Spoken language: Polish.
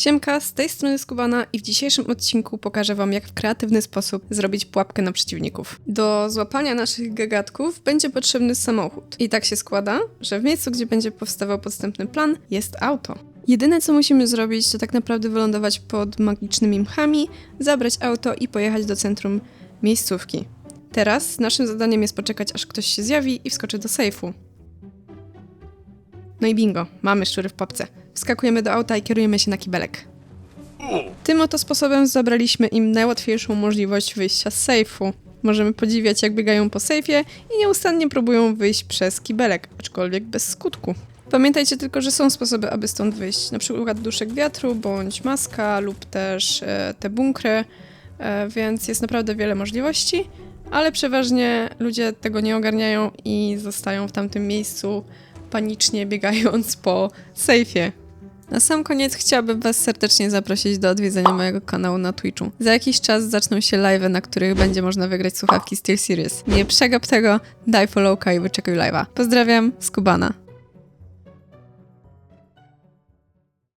Siemka, z tej strony Skubana i w dzisiejszym odcinku pokażę Wam, jak w kreatywny sposób zrobić pułapkę na przeciwników. Do złapania naszych gagatków będzie potrzebny samochód. I tak się składa, że w miejscu, gdzie będzie powstawał podstępny plan, jest auto. Jedyne, co musimy zrobić, to tak naprawdę wylądować pod magicznymi mchami, zabrać auto i pojechać do centrum miejscówki. Teraz naszym zadaniem jest poczekać, aż ktoś się zjawi i wskoczy do sejfu. No i bingo, mamy szczury w papce. Wskakujemy do auta i kierujemy się na kibelek. Tym oto sposobem zabraliśmy im najłatwiejszą możliwość wyjścia z sejfu. Możemy podziwiać, jak biegają po sejfie i nieustannie próbują wyjść przez kibelek, aczkolwiek bez skutku. Pamiętajcie tylko, że są sposoby, aby stąd wyjść, na przykład duszek wiatru, bądź maska, lub też e, te bunkry, e, więc jest naprawdę wiele możliwości, ale przeważnie ludzie tego nie ogarniają i zostają w tamtym miejscu panicznie biegając po sejfie. Na sam koniec chciałabym Was serdecznie zaprosić do odwiedzenia mojego kanału na Twitchu. Za jakiś czas zaczną się live'y, na których będzie można wygrać słuchawki SteelSeries. Nie przegap tego, daj followka i wyczekuj live'a. Pozdrawiam, Skubana.